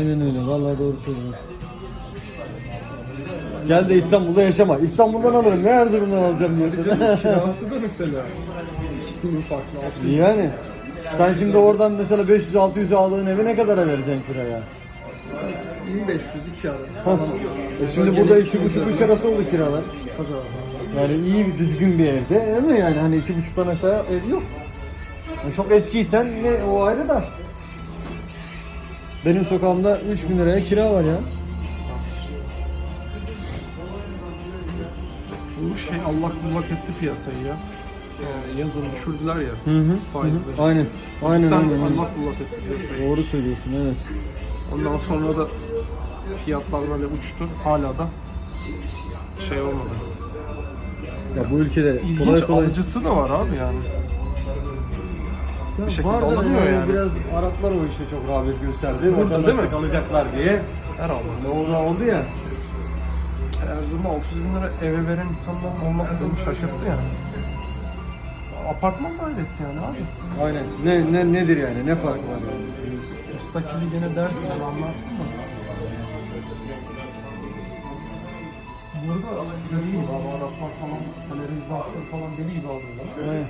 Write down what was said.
Aynen öyle. Vallahi doğru söylüyorsun. Gel de İstanbul'da yaşama. İstanbul'dan alırım. Ne Erzurum'dan alacağım diyorsun. Kirası da mesela ikisinin farklı. altı yüz. yani. Sen şimdi oradan mesela 500-600 aldığın evi ne kadara vereceksin kiraya? 1500 arası falan. E şimdi burada 2,5-3 arası oldu kiralar. Tabii abi. Yani iyi bir düzgün bir evde değil mi yani hani iki buçuktan aşağı ev yok. Yani çok eskiysen ne o ayrı da. Benim sokağımda 3 bin liraya kira var ya. Bu şey allak bullak etti piyasayı ya. Yani yazın düşürdüler ya Hı hı. faizleri. Aynen. Aynen Cidden aynen. aynen. allak bullak etti piyasayı. Doğru söylüyorsun evet. Ondan sonra da fiyatlar böyle uçtu. Hala da şey olmadı. Ya bu ülkede İlginç kolay kolay alıcısı da var abi yani. Bir şekilde alınıyor yani. yani. Biraz Araplar o işe çok rağbet gösterdi. Burada değil mi? Vatandaşlık alacaklar diye. Herhalde. Ne oldu oldu ya. Erzurum'a 600 bin lira eve veren insanların olması beni şaşırttı yani. Apartman dairesi yani abi. Aynen. Ne, ne nedir yani? Ne fark var yani? Müstakili gene dersin anlarsın da. Burada deli gibi abi Araplar falan, izahsları falan deli gibi alıyorlar. Evet.